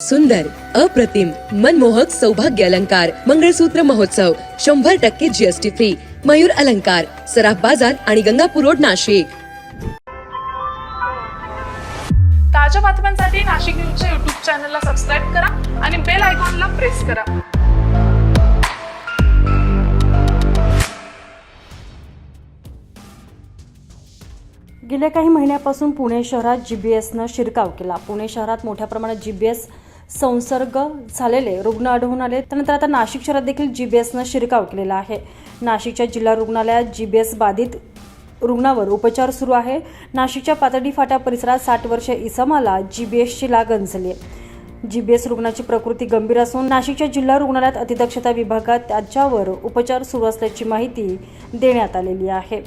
सुंदर अप्रतिम मनमोहक सौभाग्य अलंकार मंगळसूत्र महोत्सव शंभर टक्के जीएसटी फ्री मयूर अलंकार सराफ बाजार आणि गंगापूर रोड नाशिक. ताज्या बातम्यांसाठी नाशिक न्यूजच्या युट्यूब चॅनलला सबस्क्राईब करा आणि बेल आयकॉनला प्रेस करा. गेल्या काही महिन्यापासून पुणे शहरात जी बी एसनं शिरकाव केला. पुणे शहरात मोठ्या प्रमाणात जी बी एस संसर्ग झालेले रुग्ण आढळून आले. त्यानंतर आता नाशिक शहरात देखील जी बी एसनं शिरकाव केलेला आहे. नाशिकच्या जिल्हा रुग्णालयात जी बी एस बाधित रुग्णावर उपचार सुरू आहे. नाशिकच्या पातळी फाटा परिसरात साठ वर्ष इसमाला जी बी एसची लागण झाली आहे जी बी एस रुग्णाची प्रकृती गंभीर असून नाशिकच्या जिल्हा रुग्णालयात अतिदक्षता विभागात त्याच्यावर उपचार सुरू असल्याची माहिती देण्यात आलेली आहे.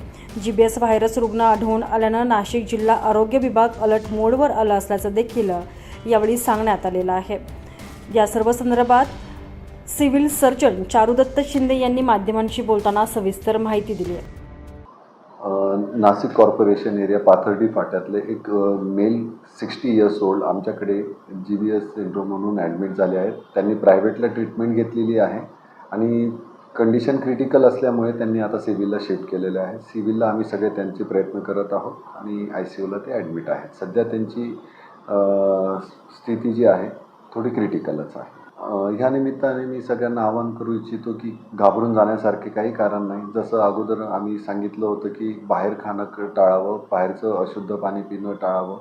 जी बी एस व्हायरस रुग्ण आढळून आल्यानं नाशिक जिल्हा आरोग्य विभाग अलर्ट मोडवर आला असल्याचं देखील यावेळी सांगण्यात आलेलं आहे. या सर्व संदर्भात सिव्हिल सर्जन चारुदत्त शिंदे यांनी माध्यमांशी बोलताना सविस्तर माहिती दिली आहे. नाशिक कॉर्पोरेशन एरिया पाथर्डी फाट्यातले एक मेल सिक्स्टी इयर्स ओल्ड आमच्याकडे जी बी एस सिंड्रोम म्हणून ॲडमिट झाले आहेत. त्यांनी प्रायव्हेटला ट्रीटमेंट घेतलेली आहे आणि कंडिशन क्रिटिकल असल्यामुळे त्यांनी आता सिव्हिलला शिफ्ट केलेलं आहे. सिव्हिलला आम्ही सगळे त्यांचे प्रयत्न करत आहोत आणि आय सी यूला ते ॲडमिट आहेत. सध्या त्यांची स्थिती जी आहे थोडी क्रिटिकलच आहे. ह्या निमित्ताने मी सगळ्यांना आवाहन करू इच्छितो की घाबरून जाण्यासारखे काही कारण नाही. जसं अगोदर आम्ही सांगितलं होतं की बाहेर खाणं टाळावं बाहेरचं अशुद्ध पाणी पिणं टाळावं.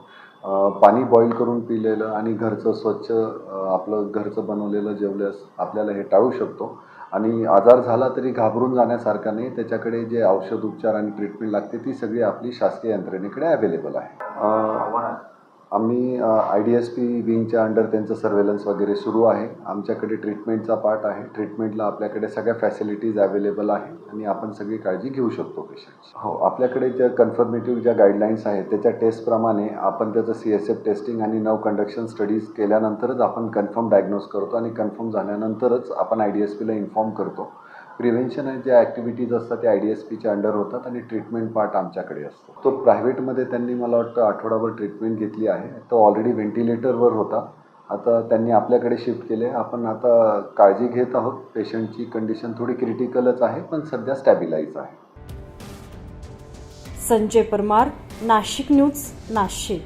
पाणी बॉईल करून पिलेलं आणि घरचं स्वच्छ आपलं घरचं बनवलेलं जेवल्यास आपल्याला हे टाळू शकतो. आणि आजार झाला तरी घाबरून जाण्यासारखा नाही. त्याच्याकडे जे औषध उपचार आणि ट्रीटमेंट लागते ती सगळी आपली शासकीय यंत्रणेकडे अवेलेबल आहे. आम्ही आय डी एस पी विंगच्या अंडर त्यांचं सर्वेलन्स वगैरे सुरू आहे. आमच्याकडे ट्रीटमेंटचा पार्ट आहे. ट्रीटमेंटला आपल्याकडे सगळ्या फॅसिलिटीज अवेलेबल आहे आणि आपण सगळी काळजी घेऊ शकतो पेशंट हो आपल्याकडे ज्या कन्फर्मेटिव्ह ज्या गाईडलाईन्स आहेत त्याच्या टेस्टप्रमाणे आपण त्याचं सी एस एफ टेस्टिंग आणि नव कंडक्शन स्टडीज केल्यानंतरच आपण कन्फर्म डायग्नोज करतो आणि कन्फर्म झाल्यानंतरच आपण आय डी एस पीला इन्फॉर्म करतो. प्रिव्हेन्शन आणि ज्या ॲक्टिव्हिटीज असतात त्या आय डी एस पीच्या अंडर होतात आणि ट्रीटमेंट पार्ट आमच्याकडे असतो. तो प्रायव्हेटमध्ये त्यांनी मला वाटतं आठवडाभर ट्रीटमेंट घेतली आहे. तो ऑलरेडी व्हेंटिलेटरवर होता. आता त्यांनी आपल्याकडे शिफ्ट केले. आपण आता काळजी घेत आहोत. पेशंटची कंडिशन थोडी क्रिटिकलच आहे पण सध्या स्टॅबिलाईज आहे. संजय परमार नाशिक न्यूज नाशिक.